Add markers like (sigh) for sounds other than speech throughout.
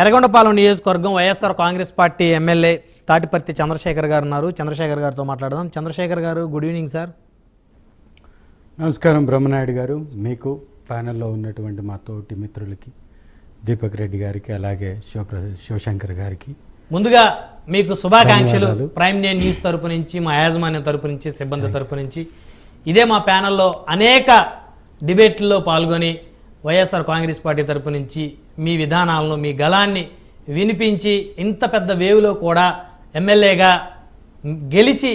ఎర్రగొండపాలెం నియోజకవర్గం YSR Congress party MLA Tatiparthi Chandrasekhar గారు ఉన్నారు. చంద్రశేఖర్ గారితో మాట్లాడదాం. చంద్రశేఖర్ గారు గుడ్ ఈవినింగ్ సార్ నమస్కారం బ్రహ్మనాయుడు గారు. మీకు ప్యానెల్లో ఉన్నటువంటి మా తోటి మిత్రులకి దీపక్ రెడ్డి గారికి అలాగే శివప్ర శివశంకర్ గారికి ముందుగా మీకు శుభాకాంక్షలు. ప్రైమ్ డే న్యూస్ తరపు నుంచి మా యాజమాన్యం తరపు నుంచి సిబ్బంది తరపు నుంచి ఇదే మా ప్యానెల్లో అనేక డిబేట్లలో పాల్గొని వైఎస్ఆర్ కాంగ్రెస్ పార్టీ తరపు నుంచి మీ విధానాలను మీ గళాన్ని వినిపించి ఇంత పెద్ద వేవ్లో కూడా ఎమ్మెల్యేగా గెలిచి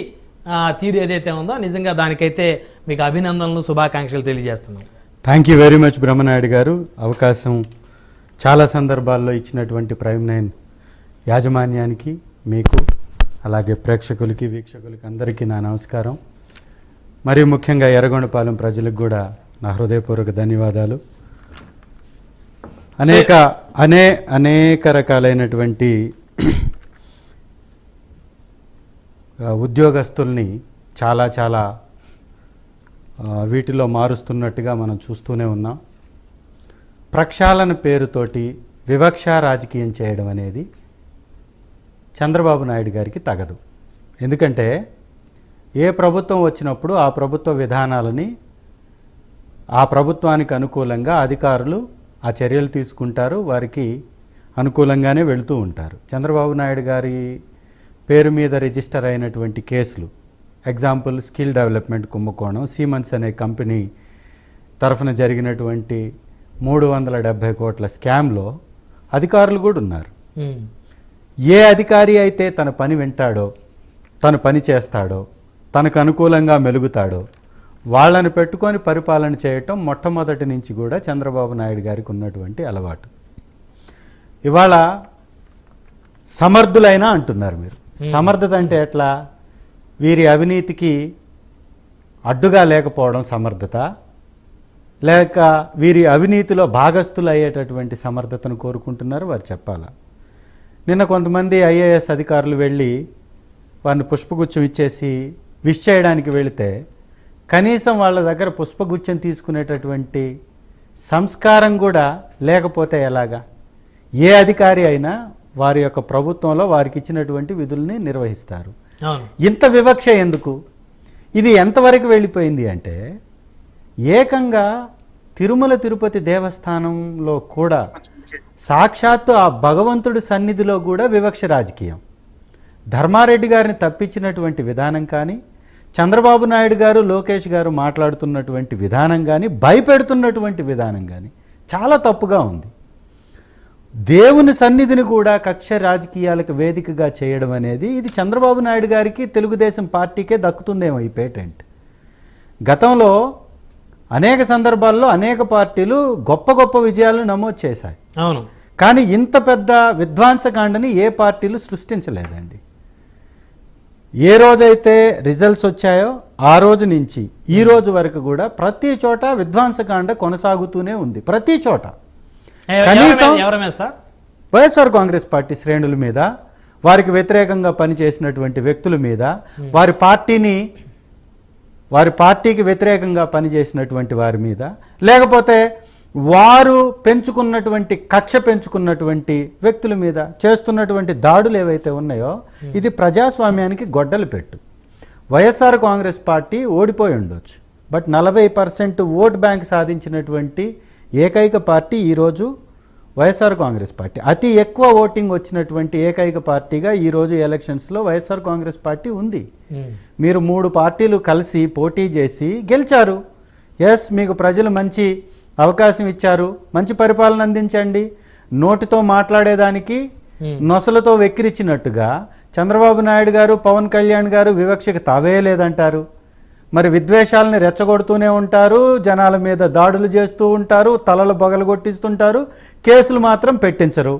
తీరు ఏదైతే ఉందో నిజంగా దానికైతే మీకు అభినందనలు శుభాకాంక్షలు తెలియజేస్తున్నాను thank you very much Brahmanaidu గారు. అవకాశం చాలా సందర్భాల్లో ఇచ్చినటువంటి ప్రైమ్ నైన్ యాజమాన్యానికి మీకు అలాగే ప్రేక్షకులకి వీక్షకులకి అందరికీ నా నమస్కారం. మరియు ముఖ్యంగా ఎర్రగొండపాలెం ప్రజలకు కూడా నా హృదయపూర్వక ధన్యవాదాలు. అనేక అనే అనేక రకాలైనటువంటి ఉద్యోగస్తుల్ని చాలా చాలా వీటిలో మారుస్తున్నట్టుగా మనం చూస్తూనే ఉన్నాం. ప్రక్షాళన పేరుతోటి వివక్ష రాజకీయం చేయడం అనేది చంద్రబాబు నాయుడు గారికి తగదు. ఎందుకంటే ఏ ప్రభుత్వం వచ్చినప్పుడు ఆ ప్రభుత్వ విధానాలని ఆ ప్రభుత్వానికి అనుకూలంగా అధికారులు ఆ చర్యలు తీసుకుంటారు వారికి అనుకూలంగానే వెళుతూ ఉంటారు చంద్రబాబు నాయుడు గారి పేరు మీద రిజిస్టర్ అయినటువంటి కేసులు ఎగ్జాంపుల్ స్కిల్ డెవలప్మెంట్ కుంభకోణం సీమన్స్ అనే కంపెనీ తరఫున జరిగినటువంటి మూడు వందల డెబ్భై కోట్ల స్కామ్లో అధికారులు కూడా ఉన్నారు. ఏ అధికారి అయితే తన పని వింటాడో తన పని చేస్తాడో తనకు అనుకూలంగా మెలుగుతాడో వాళ్ళని పెట్టుకొని పరిపాలన చేయటం మొట్టమొదటి నుంచి కూడా చంద్రబాబు నాయుడు గారికి ఉన్నటువంటి అలవాటు. ఇవాళ సమర్థులైనా అంటున్నారు మీరు. సమర్థత అంటే ఎట్లా? వీరి అవినీతికి అడ్డుగా లేకపోవడం సమర్థత లేక వీరి అవినీతిలో భాగస్థులు అయ్యేటటువంటి సమర్థతను కోరుకుంటున్నారు వారు చెప్పాలా? నిన్న కొంతమంది ఐఏఎస్ అధికారులు వెళ్ళి వారిని పుష్పగుచ్చం ఇచ్చేసి విష్ చేయడానికి వెళితే కనీసం వాళ్ళ దగ్గర పుష్పగుచ్చం తీసుకునేటటువంటి సంస్కారం కూడా లేకపోతే ఎలాగా? ఏ అధికారి అయినా వారి యొక్క ప్రభుత్వంలో వారికి ఇచ్చినటువంటి విధుల్ని నిర్వహిస్తారు. ఇంత వివక్ష ఎందుకు? ఇది ఎంతవరకు వెళ్ళిపోయింది అంటే ఏకంగా తిరుమల తిరుపతి దేవస్థానంలో కూడా సాక్షాత్తు ఆ భగవంతుడి సన్నిధిలో కూడా వివక్ష రాజకీయం. ధర్మారెడ్డి గారిని తప్పించినటువంటి విధానం కానీ చంద్రబాబు నాయుడు గారు లోకేష్ గారు మాట్లాడుతున్నటువంటి విధానం కానీ భయపెడుతున్నటువంటి విధానం కానీ చాలా తప్పుగా ఉంది. దేవుని సన్నిధిని కూడా కక్ష రాజకీయాలకు వేదికగా చేయడం అనేది ఇది చంద్రబాబు నాయుడు గారికి తెలుగుదేశం పార్టీకే దక్కుతుందేమో ఈ పేటెంట్. గతంలో అనేక సందర్భాల్లో అనేక పార్టీలు గొప్ప గొప్ప విజయాలను నమోదు చేశాయి. అవును. కానీ ఇంత పెద్ద విధ్వంసకాండని ఏ పార్టీలు సృష్టించలేదండి. ఏ రోజైతే రిజల్ట్స్ వచ్చాయో ఆ రోజు నుంచి ఈ రోజు వరకు కూడా ప్రతి చోట విధ్వంసకాండ కొనసాగుతూనే ఉంది. ప్రతి చోట. కనీసం- వైఎస్ఆర్ కాంగ్రెస్ పార్టీ శ్రేణుల మీద వారికి వ్యతిరేకంగా పనిచేసినటువంటి వ్యక్తుల మీద వారి పార్టీని వారి పార్టీకి వ్యతిరేకంగా పనిచేసినటువంటి వారి మీద లేకపోతే వారు పెంచుకున్నటువంటి కక్ష పెంచుకున్నటువంటి వ్యక్తుల మీద చేస్తున్నటువంటి దాడులు ఏవైతే ఉన్నాయో ఇది ప్రజాస్వామ్యానికి గొడ్డలు పెట్టు. వైఎస్ఆర్ కాంగ్రెస్ పార్టీ ఓడిపోయి ఉండొచ్చు. బట్ నలభై పర్సెంట్ ఓట్ బ్యాంక్ సాధించినటువంటి ఏకైక పార్టీ ఈరోజు వైఎస్ఆర్ కాంగ్రెస్ పార్టీ. అతి ఎక్కువ ఓటింగ్ వచ్చినటువంటి ఏకైక పార్టీగా ఈరోజు ఎలక్షన్స్లో వైఎస్ఆర్ కాంగ్రెస్ పార్టీ ఉంది. ఉమ్. మీరు మూడు పార్టీలు కలిసి పోటీ చేసి గెలిచారు. ఎస్ మీకు ప్రజలు మంచి అవకాశం ఇచ్చారు. మంచి పరిపాలన అందించండి. నోటితో మాట్లాడేదానికి. నొసలతో వెక్కిరిచ్చినట్టుగా చంద్రబాబు నాయుడు గారు పవన్ కళ్యాణ్ గారు వివక్షకు తావే లేదంటారు మరి విద్వేషాలని రెచ్చగొడుతూనే ఉంటారు. జనాల మీద దాడులు చేస్తూ ఉంటారు. తలలు బగలు కొట్టిస్తుంటారు కేసులు మాత్రం పెట్టించరు.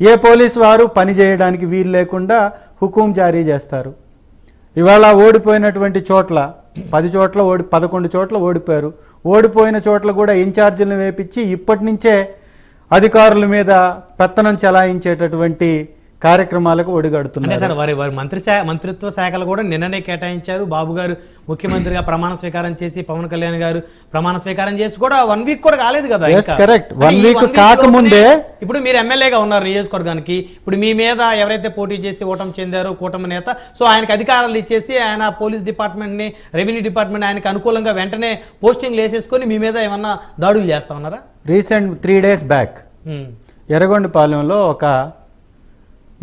ఏ పోలీసు వారు పని చేయడానికి వీలు లేకుండా హుకుం జారీ చేస్తారు. ఇవాళ ఓడిపోయినటువంటి చోట్ల పది చోట్ల ఓడి పదకొండు చోట్ల ఓడిపోయారు. ఓడిపోయిన చోట్ల కూడా ఇన్ఛార్జీలను వేపించి ఇప్పటి నుంచే అధికారుల మీద పెత్తనం చెలాయించేటటువంటి కార్యక్రమాలకు ఒడిగడుతున్నారు. సార్ వారి వారి మంత్రి మంత్రిత్వ శాఖలు కూడా నిన్ననే కేటాయించారు. బాబు గారు ముఖ్యమంత్రిగా ప్రమాణ స్వీకారం చేసి పవన్ కళ్యాణ్ గారు ప్రమాణ స్వీకారం చేసి కూడా వన్ వీక్ కూడా కాలేదు కదా week one week కాకముందే- ఇప్పుడు మీరు ఎమ్మెల్యేగా ఉన్నారు నియోజకవర్గానికి. ఇప్పుడు మీ మీద ఎవరైతే పోటీ చేసి ఓటమి చెందారో కూటమి నేత సో ఆయనకు అధికారాలు ఇచ్చేసి ఆయన పోలీస్ డిపార్ట్మెంట్ని రెవెన్యూ డిపార్ట్మెంట్ ఆయనకు అనుకూలంగా వెంటనే పోస్టింగ్ వేసేసుకొని మీ మీద ఏమన్నా దాడులు చేస్తా ఉన్నారా? Recent three days back. ఎర్రగొండపాలెంలో ఒక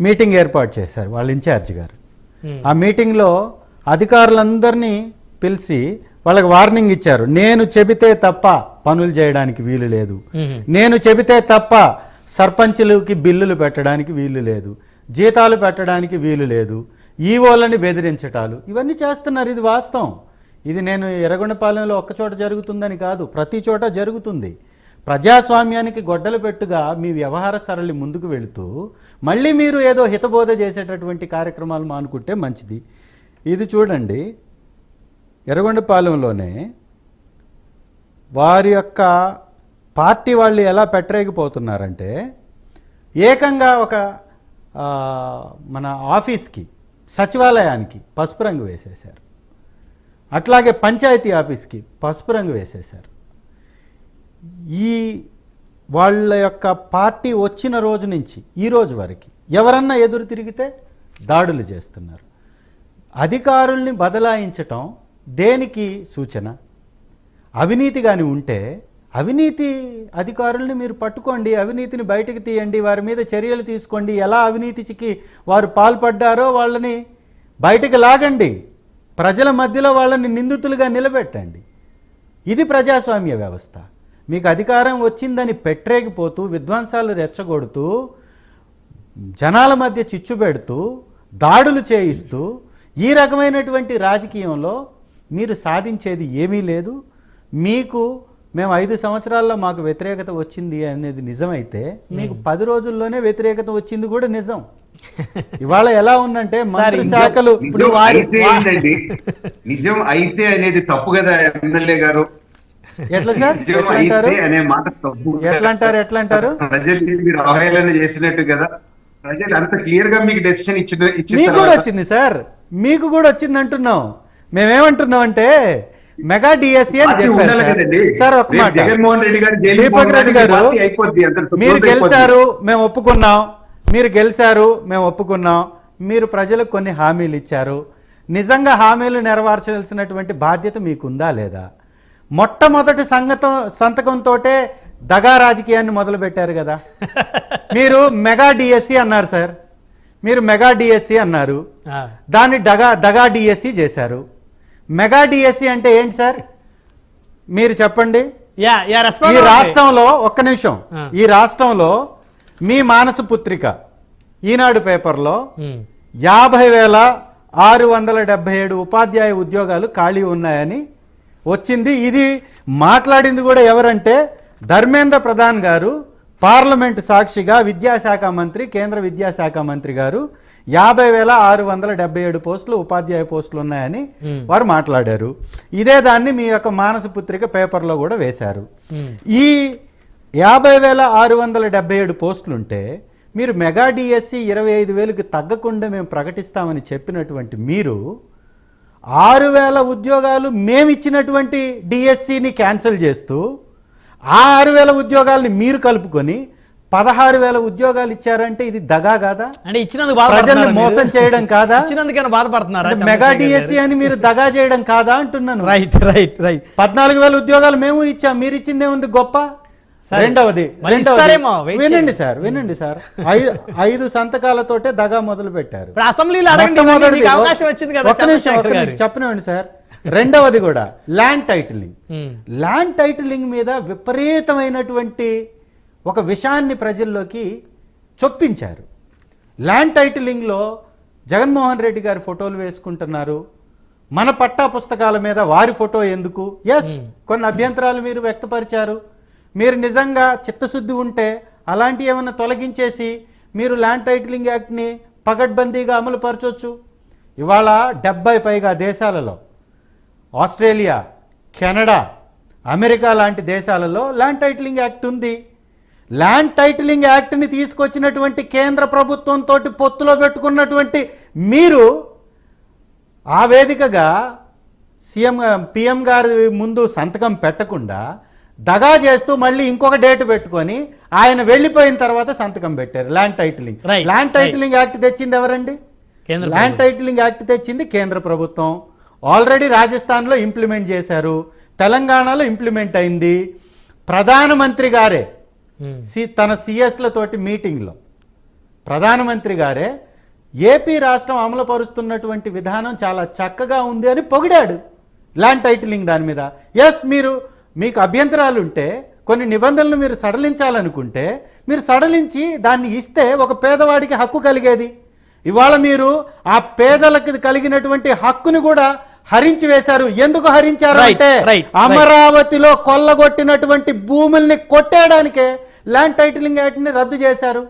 మీటింగ్ ఏర్పాటు చేశారు వాళ్ళ ఇన్ఛార్జ్ గారు. ఆ మీటింగ్లో అధికారులందరినీ పిలిచి వాళ్ళకి వార్నింగ్ ఇచ్చారు. నేను చెబితే తప్ప పనులు చేయడానికి వీలు లేదు. నేను చెబితే తప్ప సర్పంచులకి బిల్లులు పెట్టడానికి వీలు లేదు. జీతాలు పెట్టడానికి వీలు లేదు. ఈవోలని బెదిరించటాలు. ఇవన్నీ చేస్తున్నారు. ఇది వాస్తవం. ఇది నేను ఎర్రగొండపాలెంలో ఒక్క చోట జరుగుతుందని కాదు ప్రతి చోట జరుగుతుంది. ప్రజాస్వామ్యానికి గొడ్డలు పెట్టుగా మీ వ్యవహార సరళి ముందుకు వెళుతూ మళ్ళీ మీరు ఏదో హితబోధ చేసేటటువంటి కార్యక్రమాలు మానుకుంటే మంచిది. ఇది చూడండి. ఎర్రగొండపాలెంలోనే వారి యొక్క పార్టీ వాళ్ళు ఎలా పెట్టరేగిపోతున్నారంటే ఏకంగా ఒక మన ఆఫీస్కి సచివాలయానికి పసుపు రంగు వేసేశారు. అట్లాగే పంచాయతీ ఆఫీస్కి పసుపు రంగు వేసేశారు. ఈ వాళ్ళ యొక్క పార్టీ వచ్చిన రోజు నుంచి ఈ రోజు వరకు ఎవరన్నా ఎదురు తిరిగితే దాడులు చేస్తున్నారు. అధికారుల్ని బదలాయించటం దేనికి సూచన? అవినీతి కానీ ఉంటే అవినీతి అధికారుల్ని మీరు పట్టుకోండి అవినీతిని బయటకు తీయండి వారి మీద చర్యలు తీసుకోండి ఎలా అవినీతికి వారు పాల్పడ్డారో వాళ్ళని బయటకు లాగండి ప్రజల మధ్యలో వాళ్ళని నిందితులుగా నిలబెట్టండి. ఇది ప్రజాస్వామ్య వ్యవస్థ. మీకు అధికారం వచ్చిందని పెట్టరేగిపోతూ విధ్వంసాలు రెచ్చగొడుతూ జనాల మధ్య చిచ్చు పెడుతూ దాడులు చేయిస్తూ ఈ రకమైనటువంటి రాజకీయంలో మీరు సాధించేది ఏమీ లేదు. మీకు మేము ఐదు సంవత్సరాల్లో మాకు వ్యతిరేకత వచ్చింది అనేది నిజమైతే మీకు పది రోజుల్లోనే వ్యతిరేకత వచ్చింది కూడా నిజం. (laughs) ఇవాళ ఎలా ఉందంటే మంత్రి శాఖలు నిజం అయితే అనేది తప్పు కదా ఎమ్మెల్యే గారు? ఎట్లా సార్? నిజం ఎట్లా అంటారు అనే మాట ఎట్లా అంటారు మీరు అవహేళన చేసినట్టు కదా. ప్రజలు అంత క్లియర్గా మీకు డెసిషన్ ఇచ్చిన మీకు కూడా వచ్చింది సార్. మీకు కూడా వచ్చింది అంటున్నాం మేమేమంటున్నాం అంటే మెగా డిఎస్సి అని పార్టీ చెప్పారు సార్. రేపు మాట. జగన్మోహన్ రెడ్డి గారు దీపక్ రెడ్డి గారు మీరు. గెలిచారు మేము ఒప్పుకున్నాం. మీరు గెలిచారు మేము ఒప్పుకున్నాం. మీరు ప్రజలకు కొన్ని హామీలు ఇచ్చారు. నిజంగా హామీలు నెరవేర్చాల్సినటువంటి బాధ్యత మీకుందా లేదా? మొట్టమొదటి సంగతం సంతకంతో దగా రాజకీయాన్ని మొదలు పెట్టారు కదా మీరు మెగా డిఎస్సి అన్నారు సార్ మీరు మెగా డిఎస్సి అన్నారు. దాన్ని డగా దగా డిఎస్సి చేశారు మెగా డిఎస్సి అంటే ఏంటి సార్ మీరు చెప్పండి యా యా ఈ. రాష్ట్రంలో ఒక్క నిమిషం. ఈ రాష్ట్రంలో మీ మానస పుత్రిక ఈనాడు పేపర్లో. యాభై వేల ఆరు వందల డెబ్బై ఏడు ఉపాధ్యాయ ఉద్యోగాలు ఖాళీ ఉన్నాయని వచ్చింది ఇది మాట్లాడింది కూడా ఎవరంటే ధర్మేంద్ర ప్రధాన్ గారు పార్లమెంటు సాక్షిగా విద్యాశాఖ మంత్రి కేంద్ర విద్యాశాఖ మంత్రి గారు యాభై వేల ఆరు వందల డెబ్బై ఏడు పోస్టులు ఉపాధ్యాయ పోస్టులు ఉన్నాయని. వారు మాట్లాడారు ఇదే దాన్ని మీ యొక్క మానస పుత్రిక పేపర్లో కూడా వేశారు. ఈ యాభై వేల ఆరు వందల డెబ్బై ఏడు పోస్టులుంటే మీరు మెగా డిఎస్సి ఇరవై ఐదు వేలకు తగ్గకుండా మేము ప్రకటిస్తామని చెప్పినటువంటి మీరు ఆరు వేల ఉద్యోగాలు మేము ఇచ్చినటువంటి డిఎస్సిని క్యాన్సిల్ చేస్తూ ఆ ఆరు వేల ఉద్యోగాల్ని మీరు కలుపుకొని పదహారు వేల ఉద్యోగాలు ఇచ్చారంటే ఇది దగా కాదా? అంటే ఇచ్చినందుకు ప్రజల్ని మోసం? చేయడం కాదా? ఇచ్చినందుకేనా బాధపడుతున్నారా మెగా డిఎస్సి అని మీరు దగా చేయడం కాదా అంటున్నాను. రైట్ రైట్ రైట్ పద్నాలుగు వేల ఉద్యోగాలు మేము ఇచ్చాం మీరు ఇచ్చిందే ఉంది గొప్ప. రెండవది వినండి. సార్ వినండి సార్. ఐదు సంతకాలతోటే దగా మొదలు పెట్టారు. అసెంబ్లీలో అవకాశం వచ్చింది కదా ఒక్క నిమిషం ఒక్క చంద్రశేఖర్ నిమిషం గారు. చెప్పనివ్వండి సార్. రెండవది కూడా ల్యాండ్ టైటిలింగ్. ల్యాండ్ టైటిలింగ్ మీద విపరీతమైనటువంటి ఒక విషయాన్ని ప్రజల్లోకి చొప్పించారు. ల్యాండ్ టైటిలింగ్లో జగన్మోహన్ రెడ్డి గారి ఫోటోలు వేసుకుంటున్నారు. మన పట్టా పుస్తకాల మీద వారి ఫోటో ఎందుకు? ఎస్ కొన్ని అభ్యంతరాలు మీరు వ్యక్తపరిచారు. మీరు నిజంగా చిత్తశుద్ధి ఉంటే అలాంటి ఏమైనా తొలగించేసి మీరు ల్యాండ్ టైటిలింగ్ యాక్ట్ని పకడ్బందీగా అమలు పరచవచ్చు ఇవాళ డెబ్బై పైగా దేశాలలో ఆస్ట్రేలియా కెనడా అమెరికా లాంటి దేశాలలో ల్యాండ్ టైటిలింగ్ యాక్ట్ ఉంది. ల్యాండ్ టైటిలింగ్ యాక్ట్ని తీసుకొచ్చినటువంటి కేంద్ర ప్రభుత్వంతో పొత్తులో పెట్టుకున్నటువంటి మీరు ఆ వేదికగా సీఎం పిఎం గారి ముందు సంతకం పెట్టకుండా దగా చేస్తూ మళ్ళీ ఇంకొక డేట్ పెట్టుకొని ఆయన వెళ్ళిపోయిన తర్వాత సంతకం పెట్టారు land titling land. Titling act తెచ్చింది ఎవరండి? ల్యాండ్ టైటిలింగ్ యాక్ట్ తెచ్చింది కేంద్ర ప్రభుత్వం. ఆల్రెడీ రాజస్థాన్లో ఇంప్లిమెంట్ చేశారు తెలంగాణలో ఇంప్లిమెంట్ అయింది. ప్రధానమంత్రి గారే ఉమ్. సి తన సిఎస్లతోటి మీటింగ్లో ప్రధానమంత్రి గారే ఏపీ రాష్ట్రం అమలుపరుస్తున్నటువంటి విధానం చాలా చక్కగా ఉంది అని పొగిడాడు. ల్యాండ్ టైటిలింగ్ దాని మీద. ఎస్ మీరు మీకు అభ్యంతరాలు ఉంటే కొన్ని నిబంధనలు మీరు సడలించాలనుకుంటే మీరు సడలించి దాన్ని ఇస్తే ఒక పేదవాడికి హక్కు కలిగేది. ఇవాళ మీరు ఆ పేదలకు కలిగినటువంటి హక్కుని కూడా హరించి వేశారు. ఎందుకు హరించారు అంటే. అమరావతిలో కొల్లగొట్టినటువంటి భూముల్ని కొట్టేయడానికే ల్యాండ్ టైటిలింగ్ యాక్ట్ని రద్దు చేశారు.